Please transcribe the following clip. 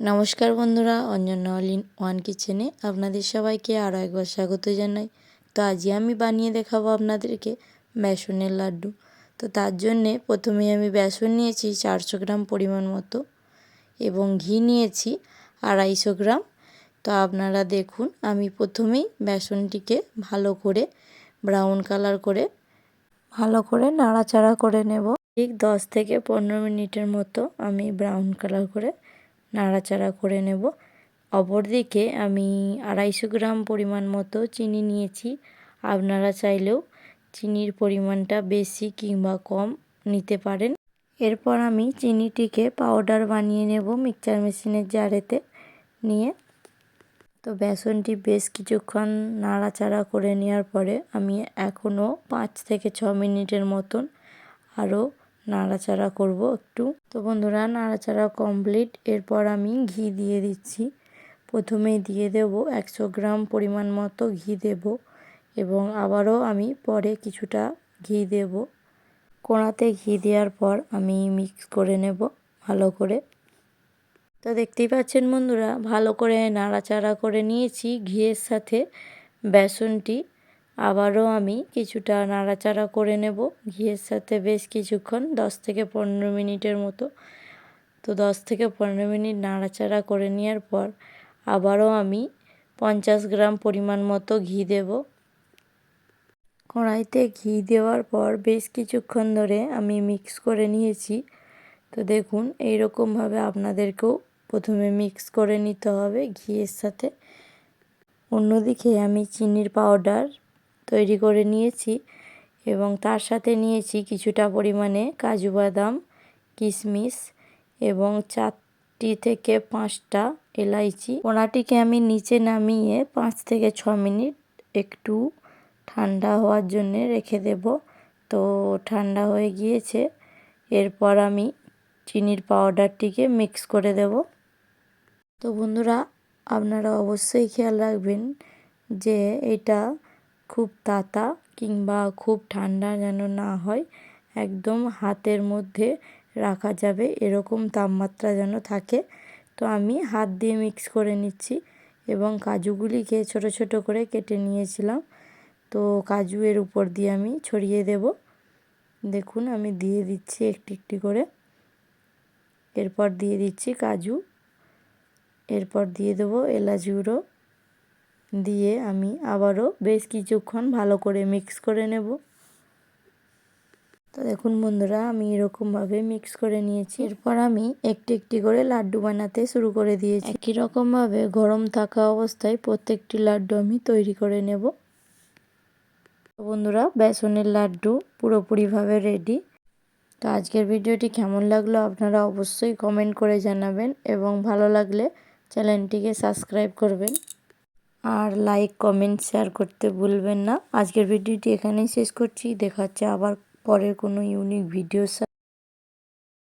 নমস্কার বন্ধুরা, Anjana all in one কিচেনে আপনাদের সবাইকে আরও একবার স্বাগত জানাই। তো আজকে আমি বানিয়ে দেখাবো আপনাদেরকে বেসনের লাড্ডু। তো তার জন্যে প্রথমে আমি বেসন নিয়েছি চারশো গ্রাম পরিমাণ মতো এবং ঘি নিয়েছি আড়াইশো গ্রাম। তো আপনারা দেখুন, আমি প্রথমেই বেসনটিকে ভালো করে ব্রাউন কালার করে, ভালো করে নাড়াচাড়া করে নেব। ঠিক দশ থেকে পনেরো মিনিটের মতো আমি ব্রাউন কালার করে নাড়াচাড়া করে নেব। অপরদিকে আমি আড়াইশো গ্রাম পরিমাণ মতো চিনি নিয়েছি। আপনারা চাইলেও চিনির পরিমাণটা বেশি কিংবা কম নিতে পারেন। এরপর আমি চিনিটিকে পাউডার বানিয়ে নেব মিক্সচার মেশিনের জারেতে নিয়ে। তো বেসনটি বেশ কিছুক্ষণ নাড়াচাড়া করে নেওয়ার পরে আমি এখনও পাঁচ থেকে ছ মিনিটের মতন আরও নাড়াচাড়া করব একটু। তো বন্ধুরা, নাড়াচাড়া কমপ্লিট এরপর আমি ঘি দিয়ে দিচ্ছি। প্রথমেই দিয়ে দেব একশো গ্রাম পরিমাণ মতো ঘি দেব এবং আবারও আমি পরে কিছুটা ঘি দেব। কোড়াতে ঘি দেওয়ার পর আমি মিক্স করে নেব ভালো করে। তো দেখতেই পাচ্ছেন বন্ধুরা, ভালো করে নাড়াচাড়া করে নিয়েছি ঘিয়ের সাথে। বেসনটি আবারও আমি কিছুটা নাড়াচাড়া করে নেব। ঘিয়ের সাথে বেশ কিছুক্ষণ, দশ থেকে পনেরো মিনিটের মতো। তো দশ থেকে পনেরো মিনিট নাড়াচাড়া করে নেওয়ার পর আবারও আমি পঞ্চাশ গ্রাম পরিমাণ মতো ঘি দেব। কড়াইতে ঘি দেওয়ার পর বেশ কিছুক্ষণ ধরে আমি মিক্স করে নিয়েছি। তো দেখুন, এইরকমভাবে আপনাদেরকেও প্রথমে মিক্স করে নিতে হবে ঘিয়ের সাথে। অন্যদিকে আমি চিনির পাউডার তৈরি করে নিয়েছি এবং তার সাথে নিয়েছি কিছুটা পরিমাণে কাজু বাদাম কিশমিশ এবং চারটি থেকে পাঁচটা এলাইচি। ওনাটিকে আমি নিচে নামিয়ে পাঁচ থেকে ছ মিনিট একটু ঠান্ডা হওয়ার জন্যে রেখে দেব। তো ঠান্ডা হয়ে গিয়েছে। এরপর আমি চিনির পাউডারটিকে মিক্স করে দেব। তো বন্ধুরা, আপনারা অবশ্যই খেয়াল রাখবেন যে এটা খুব তাতা কিংবা খুব ঠান্ডা যেন না হয়, একদম হাতের মধ্যে রাখা যাবে, এরকম তাপমাত্রা যেন থাকে। তো আমি হাত দিয়ে মিক্স করে নিচ্ছি এবং কাজুগুলিকে ছোট ছোট করে কেটে নিয়েছিলাম। তো কাজু এর উপর দিয়ে আমি ছড়িয়ে দেব। দেখুন, আমি দিয়ে দিচ্ছি একটি একটি করে। এরপর দিয়ে দিচ্ছি কাজু। এরপর দিয়ে দেবো এলাচ গুঁড়ো। দিয়ে আমি আবারও বেশ কিছুক্ষণ ভালো করে মিক্স করে নেব। তো দেখুন বন্ধুরা, আমি এরকমভাবে মিক্স করে নিয়েছি। এরপর আমি একটি একটি করে লাড্ডু বানাতে শুরু করে দিয়েছি। একই রকমভাবে গরম থাকা অবস্থায় প্রত্যেকটি লাড্ডু আমি তৈরি করে নেব। বন্ধুরা, বেসনের লাড্ডু পুরোপুরিভাবে রেডি তো আজকের ভিডিওটি কেমন লাগল আপনারা অবশ্যই কমেন্ট করে জানাবেন এবং ভালো লাগলে চ্যানেলটিকে সাবস্ক্রাইব করবেন। আর লাইক কমেন্ট শেয়ার করতে ভুলবেন না। আজকের ভিডিওটি এখানেই শেষ করছি। দেখা হচ্ছে আবার পরের কোনো ইউনিক ভিডিওর